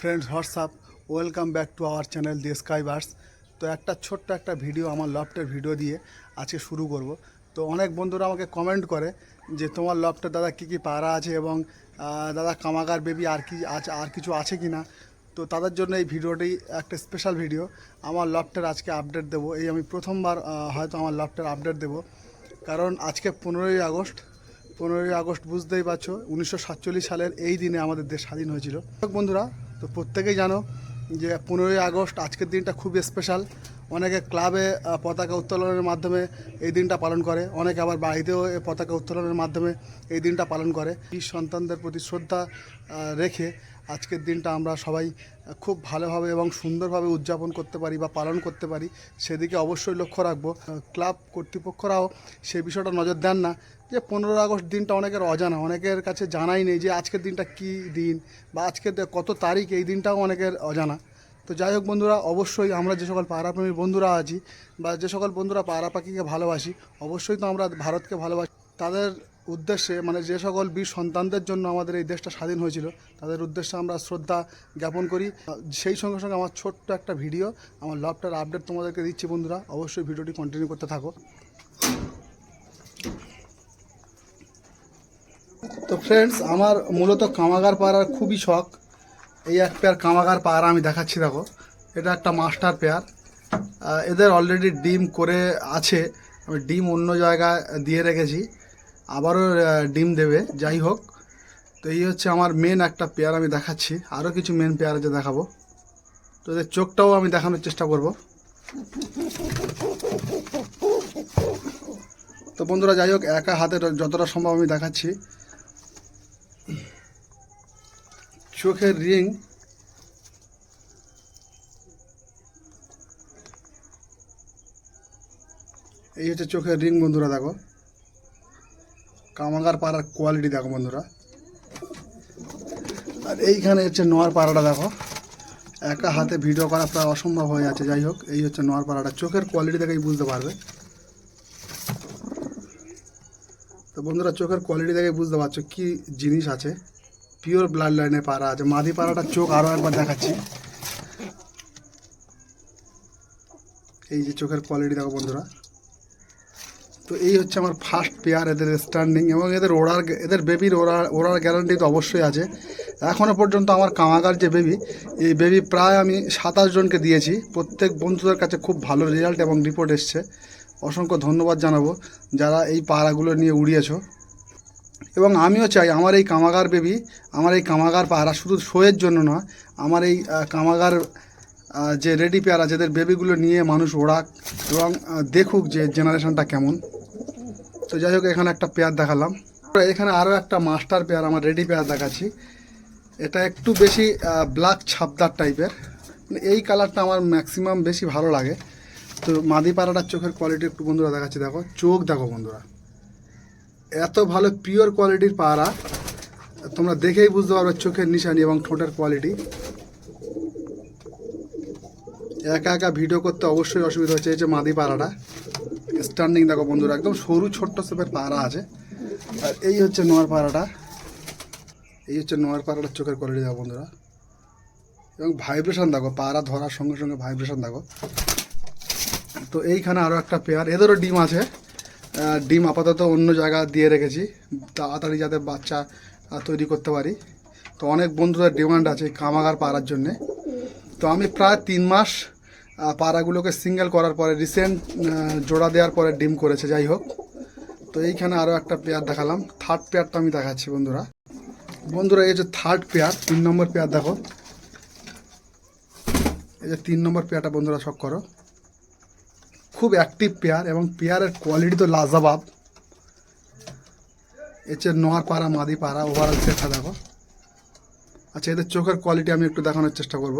Friends WhatsApp welcome back to our channel the স্কাইবার্স তো একটা ছোট্ট একটা ভিডিও আমার লফটের ভিডিও দিয়ে আজকে শুরু করব। তো অনেক বন্ধুরা আমাকে কমেন্ট করে যে, তোমার লফটে দাদা কী কী পাড়া আছে এবং দাদা কামাগার বেবি আর কি আছে আর কিছু আছে কি না তো তাদের জন্য এই ভিডিওটি একটা স্পেশাল ভিডিও আমার লফটের আজকে আপডেট দেবো। এই আমি প্রথমবার হয়তো আমার লফটের আপডেট দেবো। কারণ আজকে পনেরোই আগস্ট পনেরোই আগস্ট বুঝতেই পারছ, উনিশশো সাতচল্লিশ সালের এই দিনে আমাদের দেশ স্বাধীন হয়েছিল। বন্ধুরা তো প্রত্যেকেই জানো যে পনেরোই আগস্ট আজকের দিনটা খুব স্পেশাল অনেকে ক্লাবে পতাকা উত্তোলনের মাধ্যমে এই দিনটা পালন করে। অনেকে আবার বাড়িতেও পতাকা উত্তোলনের মাধ্যমে এই দিনটা পালন করে। এই সন্তানদের প্রতি শ্রদ্ধা রেখে আজকের দিনটা আমরা সবাই খুব ভালোভাবে এবং সুন্দরভাবে উদযাপন করতে পারি বা পালন করতে পারি, সেদিকে অবশ্যই লক্ষ্য রাখব। ক্লাব কর্তৃপক্ষরাও সেই বিষয়টা নজর দেন না যে পনেরো আগস্ট দিনটা অনেকের অজানা, অনেকের কাছে জানাই নেই যে আজকের দিনটা কী দিন বা আজকের কত তারিখ, এই দিনটাও অনেকের অজানা। তো যাই হোক বন্ধুরা, অবশ্যই আমরা যে সকল পাড়াপ্রেমী বন্ধুরা আছি বা যে সকল বন্ধুরা পাড়া পাখিকে ভালোবাসি, অবশ্যই তো আমরা ভারতকে ভালোবাসি। তাদের উদ্দেশ্যে মানে যে সকল বীর সন্তানদের জন্য আমাদের এই দেশটা স্বাধীন হয়েছিল, তাদের উদ্দেশ্যে আমরা শ্রদ্ধা জ্ঞাপন করি। সেই সঙ্গে সঙ্গে আমার ছোট্ট একটা ভিডিও, আমার লভটার আপডেট তোমাদেরকে দিচ্ছি বন্ধুরা। অবশ্যই ভিডিওটি কন্টিনিউ করতে থাকো। তো ফ্রেন্ডস আমার মূলত কামাগার পাড়ার খুবই শখ। এই এক পেয়ার কামাগার পাড়া আমি দেখাচ্ছি, দেখো। এটা একটা মাস্টার পেয়ার এদের অলরেডি ডিম করে আছে। আমি ডিম অন্য জায়গায় দিয়ে রেখেছি। আবারও ডিম দেবে, যাই হোক। তো এই হচ্ছে আমার মেন একটা পেয়ার আমি দেখাচ্ছি। আরও কিছু মেন পেয়ার আছে দেখাবো। তো এদের চোখটাও আমি দেখানোর চেষ্টা করব। তো বন্ধুরা, যাই হোক, একা হাতে যতটা সম্ভব আমি দেখাচ্ছি। চোখের রিং। এই হচ্ছে চোখের রিং, বন্ধুরা, দেখো। কামাগার পাড়ার কোয়ালিটি দেখো বন্ধুরা। আর এইখানে হচ্ছে নোয়ার পাড়াটা দেখো। একা হাতে ভিডিও করা প্রায় অসম্ভব হয়ে যাচ্ছে, যাই হোক, এই হচ্ছে নোয়ার পাড়াটা। চোখের কোয়ালিটি দেখেই বুঝতে পারবে। তো বন্ধুরা, চোখের কোয়ালিটি দেখে বুঝতে পারছ কি জিনিস আছে। পিওর ব্লাড লাইনে পাড়া আছে। মাদি পাড়াটার চোখ আরও একবার দেখাচ্ছি। এই যে চোখের কোয়ালিটি দেখো বন্ধুরা। তো এই হচ্ছে আমার ফার্স্ট পেয়ার এদের স্ট্যান্ডিং এবং এদের ওড়ার এদের বেবির ওড়ার ওড়ার গ্যারান্টি তো অবশ্যই আছে। এখনও পর্যন্ত আমার কামাগার যে বেবি এই বেবি প্রায় আমি সাতাশ জনকে দিয়েছি। প্রত্যেক বন্ধুদের কাছে খুব ভালো রেজাল্ট এবং রিপোর্ট এসছে। অসংখ্য ধন্যবাদ জানাব যারা এই পাড়াগুলো নিয়ে উড়িয়েছো। এবং আমিও চাই আমার এই কামাগার বেবি আমার এই কামাগার পাহারা শুধু শোয়ের জন্য নয়, আমার এই কামাগার যে রেডি পেয়ারা যাদের বেবিগুলো নিয়ে মানুষ ওড়াক এবং দেখুক যে জেনারেশনটা কেমন। তো যাই হোক, এখানে একটা পেয়ার দেখালাম। এখানে আরও একটা মাস্টার পেয়ার, আমার রেডি পেয়ার দেখাচ্ছি। এটা একটু বেশি ব্ল্যাক ছাপদার টাইপের। মানে এই কালারটা আমার ম্যাক্সিমাম বেশি ভালো লাগে। তো মাদি পাড়াটার চোখের কোয়ালিটি একটু বন্ধুরা দেখাচ্ছি। দেখো, চোখ দেখো বন্ধুরা। এত ভালো পিওর কোয়ালিটির পাড়া। তোমরা দেখেই বুঝতে পারবে চোখের নিশানি এবং ঠোঁটের কোয়ালিটি একা একা ভিডিও করতে অবশ্যই অসুবিধা হচ্ছে। এই যে মাদি পাড়াটা স্ট্যান্ডিং দেখো বন্ধুরা, একদম সরু ছোট্ট সেপের পাড়া আছে। আর এই হচ্ছে নোয়ার পাড়াটা। এই হচ্ছে নোয়ার পাড়াটার চোখের কোয়ালিটি দেখো বন্ধুরা। এবং ভাইব্রেশন দেখো, পাড়া ধরার সঙ্গে সঙ্গে ভাইব্রেশন দেখো। তো এইখানে আরও একটা পেয়ার এদেরও ডিম আছে। ডিম আপাতত অন্য জায়গা দিয়ে রেখেছি, তাড়াতাড়ি যাতে বাচ্চা তৈরি করতে পারি। তো অনেক বন্ধুদের ডিমান্ড আছে কামাগার পাড়ার জন্যে। তো আমি প্রায় তিন মাস পাড়াগুলোকে সিঙ্গেল করার পরে রিসেন্ট জোড়া দেওয়ার পরে ডিম করেছে, যাই হোক। তো এইখানে আরও একটা পেয়ার দেখালাম। থার্ড পেয়ারটা আমি দেখাচ্ছি, বন্ধুরা। বন্ধুরা, এই যে থার্ড পেয়ার তিন নম্বর পেয়ার দেখো। এই যে তিন নম্বর পেয়ারটা বন্ধুরা, শখ করো। খুব অ্যাক্টিভ পেয়ার এবং পেয়ারের কোয়ালিটি তো লাজবাব। এর নোয়ার পাড়া, মাদি পাড়া ওভারঅল সেটটা দেখো। আচ্ছা এদের চোখের কোয়ালিটি আমি একটু দেখানোর চেষ্টা করব।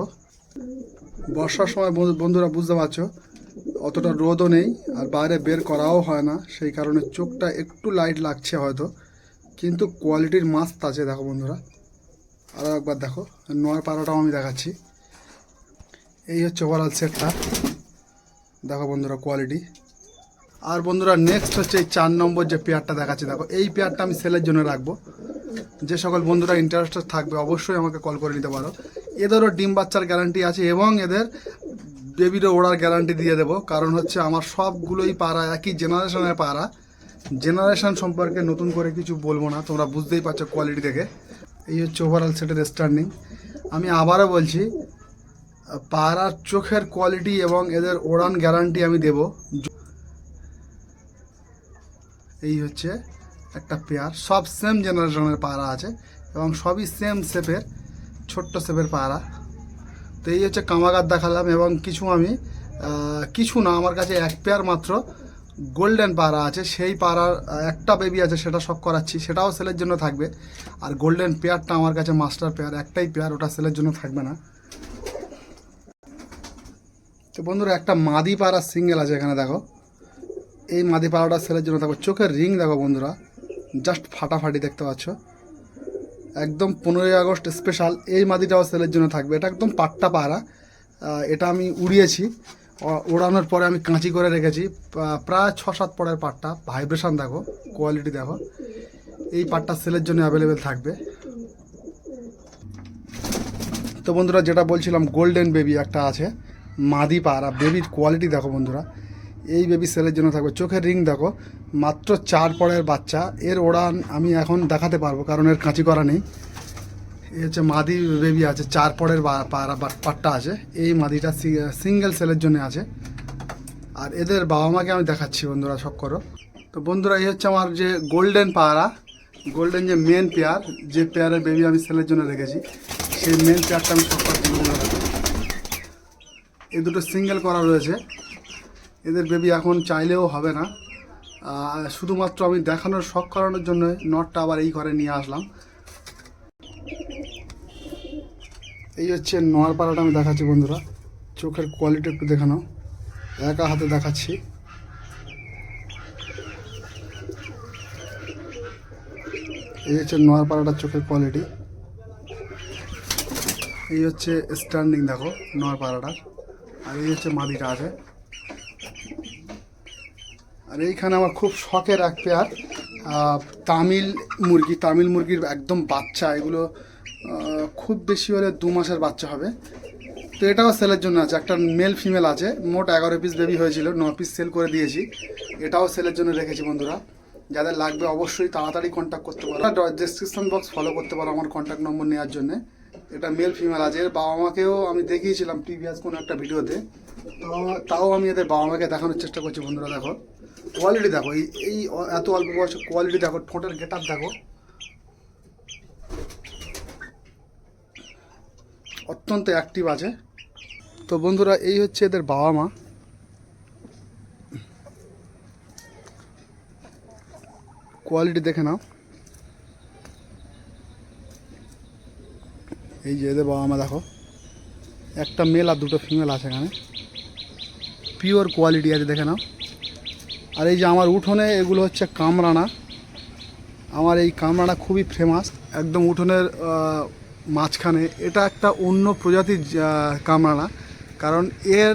বর্ষার সময় বন্ধুরা বুঝতে পারছ, অতটা রোদও নেই আর বাইরে বের করাও হয় না, সেই কারণে চোখটা একটু লাইট লাগছে হয়তো, কিন্তু কোয়ালিটির মাস্ত আছে, দেখো বন্ধুরা। আরও একবার দেখো নোয়ার পাড়াটাও আমি দেখাচ্ছি। এই হচ্ছে ওভারঅল সেটটা দেখো বন্ধুরা কোয়ালিটি আর বন্ধুরা নেক্সট হচ্ছে এই চার নম্বর যে পেয়ারটা দেখাচ্ছি, দেখো, এই পেয়ারটা আমি সেলের জন্য রাখব। যে সকল বন্ধুরা ইন্টারেস্টেড থাকবে, অবশ্যই আমাকে কল করে নিতে পারো। এদেরও ডিম বাচ্চার গ্যারান্টি আছে এবং এদের বেবিরও ওড়ার গ্যারান্টি দিয়ে দেবো। কারণ হচ্ছে আমার সবগুলোই পাড়া, একই জেনারেশনের পাড়া। জেনারেশন সম্পর্কে নতুন করে কিছু বলব না, তোমরা বুঝতেই পারছ কোয়ালিটি দেখে। এই হচ্ছে ওভারঅল সেটের স্ট্যান্ডিং আমি আবারও বলছি, পাড়ার চোখের কোয়ালিটি এবং এদের ওড়ান গ্যারান্টি আমি দেব। এই হচ্ছে একটা পেয়ার সব সেম জেনারেশনের পায়রা আছে এবং সবই সেম শেপের ছোট্ট সেপের পায়রা তো এই হচ্ছে কামাগার দেখালাম এবং কিছু আমি কিছু না, আমার কাছে এক পেয়ার মাত্র গোল্ডেন পায়রা আছে। সেই পাড়ার একটা বেবি আছে, সেটা সব করাচ্ছি। সেটাও সেলের জন্য থাকবে। আর গোল্ডেন পেয়ারটা আমার কাছে মাস্টার পেয়ার, একটাই পেয়ার, ওটা সেলের জন্য থাকবে না। তো বন্ধুরা, একটা মাদি পাড়া সিঙ্গেল আছে এখানে, দেখো। এই মাদি পাড়াটা সেলের জন্য, দেখো, চোখের রিং দেখো বন্ধুরা। জাস্ট ফাটাফাটি দেখতে পাচ্ছ। একদম পনেরোই আগস্ট স্পেশাল এই মাদিটাও সেলের জন্য থাকবে। এটা একদম পাট্টা পাড়া এটা আমি উড়িয়েছি। ওড়ানোর পরে আমি কাঁচি করে রেখেছি। প্রায় ছ সাত পরের পাটটা। ভাইব্রেশন দেখো কোয়ালিটি দেখো। এই পাটটা সেলের জন্য অ্যাভেলেবেল থাকবে। তো বন্ধুরা, যেটা বলছিলাম গোল্ডেন বেবি একটা আছে। মাদি পাড়া বেবির কোয়ালিটি দেখো বন্ধুরা। এই বেবি সেলের জন্য থাকবে। চোখের রিং দেখো, মাত্র চার পরের বাচ্চা। এর ওড়ান আমি এখন দেখাতে পারব, কারণ এর কাঁচি করা নেই। এই হচ্ছে মাদি বেবি আছে, চার পরের পাড়া পাট্টা আছে। এই মাদিটা সিঙ্গেল সেলের জন্য আছে। আর এদের বাবা মাকে আমি দেখাচ্ছি, বন্ধুরা, সব করো। তো বন্ধুরা, এই হচ্ছে আমার যে গোল্ডেন পায়রা গোল্ডেন যে মেন পেয়ার যে পেয়ারের বেবি আমি সেলের জন্য রেখেছি, সেই মেন পেয়ারটা আমি সব এই দুটো সিঙ্গেল করা রয়েছে। এদের বেবি এখন চাইলেও হবে না। শুধুমাত্র আমি দেখানোর শখ করানোর জন্য নটটা আবার এই ঘরে নিয়ে আসলাম। এই হচ্ছে নোয়ারপাড়াটা আমি দেখাচ্ছি বন্ধুরা। চোখের কোয়ালিটি একটু দেখানো। একা হাতে দেখাচ্ছি। এই হচ্ছে নোয়ারপাড়াটার চোখের কোয়ালিটি এই হচ্ছে স্ট্যান্ডিং দেখো নোয়ারপাড়াটার আর এই হচ্ছে মাদিটা আছে। আর এইখানে আমার খুব শখের এক পেয়ার তামিল মুরগি। তামিল মুরগির একদম বাচ্চা, এগুলো খুব বেশি হলে দু মাসের বাচ্চা হবে। তো এটাও সেলের জন্য আছে। একটা মেল ফিমেল আছে, মোট এগারো পিস বেবি হয়েছিল, ন পিস সেল করে দিয়েছি। এটাও সেলের জন্য রেখেছি বন্ধুরা। যাদের লাগবে অবশ্যই তাড়াতাড়ি কন্ট্যাক্ট করতে পারো। ডিসক্রিপশন বক্স ফলো করতে পারো আমার কন্ট্যাক্ট নম্বর নেওয়ার জন্য। এটা মেল ফিমেল আছে, এর বাবা মাকেও আমি দেখিয়েছিলাম প্রিভিয়াস কোনো একটা ভিডিওতে তো তাও আমি এদের বাবা মাকে দেখানোর চেষ্টা করছি বন্ধুরা, দেখো। কোয়ালিটি দেখো, এই এই এত অল্প বয়সে কোয়ালিটি দেখো ঠোঁটের গেট আপ দেখো। অত্যন্ত অ্যাক্টিভ আছে। তো বন্ধুরা, এই হচ্ছে এদের বাবা মা। কোয়ালিটি দেখে নাও। এই যে এদের বাবা মা দেখো, একটা মেল আর দুটো ফিমেল আছে এখানে। পিওর কোয়ালিটি আছে, দেখে নাও। আর এই যে আমার উঠোনে এগুলো হচ্ছে কামরানা। আমার এই কামরানা খুবই ফেমাস একদম উঠোনের মাঝখানে। এটা একটা অন্য প্রজাতির কামরানা, কারণ এর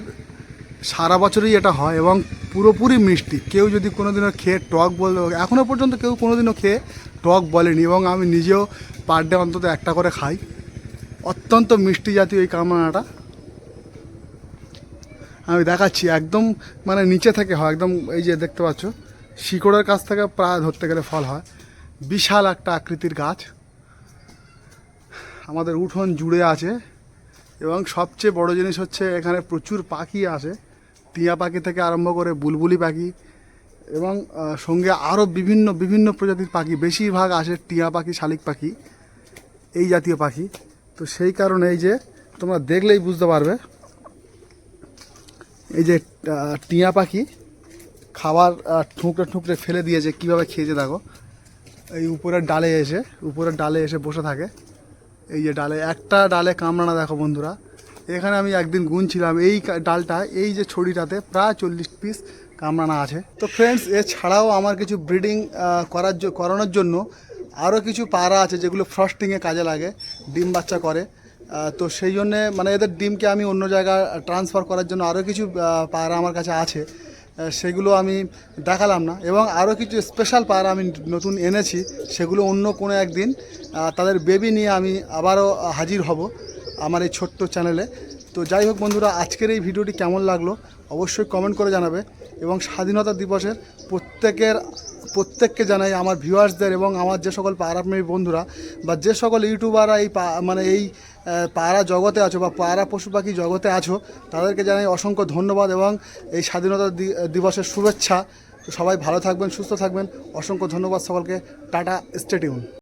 সারা বছরই এটা হয় এবং পুরোপুরি মিষ্টি। কেউ যদি কোনোদিনও খেয়ে টক বলতে এখনও পর্যন্ত কেউ কোনোদিনও খেয়ে টক বলেনি এবং আমি নিজেও পার ডে অন্তত একটা করে খাই। অত্যন্ত মিষ্টি জাতীয় এই কামরানাটা। আমি দেখাচ্ছি, একদম মানে নিচে থেকে হয়, একদম এই যে দেখতে পাচ্ছ, শিকড়ের কাছ থেকে প্রায় ধরতে গেলে ফল হয়। বিশাল একটা আকৃতির গাছ। আমাদের উঠোন জুড়ে আছে এবং সবচেয়ে বড় জিনিস হচ্ছে এখানে প্রচুর পাখি আসে টিয়া পাখি থেকে আরম্ভ করে বুলবুলি পাখি এবং সঙ্গে আরও বিভিন্ন বিভিন্ন প্রজাতির পাখি। বেশিরভাগ আসে টিয়া পাখি, শালিক পাখি, এই জাতীয় পাখি। তো সেই কারণে এই যে তোমরা দেখলেই বুঝতে পারবে এই যে টিয়া পাখি খাবার ঠুকরে ঠুকরে ফেলে দিয়েছে, কীভাবে খেয়েছে দেখো। এই উপরের ডালে এসে উপরের ডালে এসে বসে থাকে। এই যে ডালে, একটা ডালে কামড়ানা দেখো বন্ধুরা। এখানে আমি একদিন গুনছিলাম, এই ডালটা, এই যে ছড়িটাতে প্রায় চল্লিশ পিস কামড়ানা আছে। তো ফ্রেন্ডস এছাড়াও আমার কিছু ব্রিডিং করার করানোর জন্য আরও কিছু পায়রা আছে যেগুলো ফ্রস্টিংয়ে কাজে লাগে, ডিম বাচ্চা করে। তো সেই জন্যে মানে এদের ডিমকে আমি অন্য জায়গায় ট্রান্সফার করার জন্য আরও কিছু পায়রা আমার কাছে আছে। সেগুলো আমি দেখালাম না। এবং আরও কিছু স্পেশাল পায়রা আমি নতুন এনেছি, সেগুলো অন্য কোনো একদিন তাদের বেবি নিয়ে আমি আবারও হাজির হব আমার এই ছোট্ট চ্যানেলে তো যাই হোক বন্ধুরা, আজকের এই ভিডিওটি কেমন লাগল অবশ্যই কমেন্ট করে জানাবে। এবং স্বাধীনতা দিবসের প্রত্যেকের, প্রত্যেককে জানাই আমার ভিউয়ার্সদের এবং আমার যে সকল পাড়াপ্রেমী বন্ধুরা বা যে সকল ইউটিউবাররা এই মানে এই পায়রা জগতে আছো বা পায়রা পশু পাখি জগতে আছো, তাদেরকে জানাই অসংখ্য ধন্যবাদ এবং এই স্বাধীনতা দিবসের শুভেচ্ছা। সবাই ভালো থাকবেন, সুস্থ থাকবেন। অসংখ্য ধন্যবাদ সকলকে। Tata stay tuned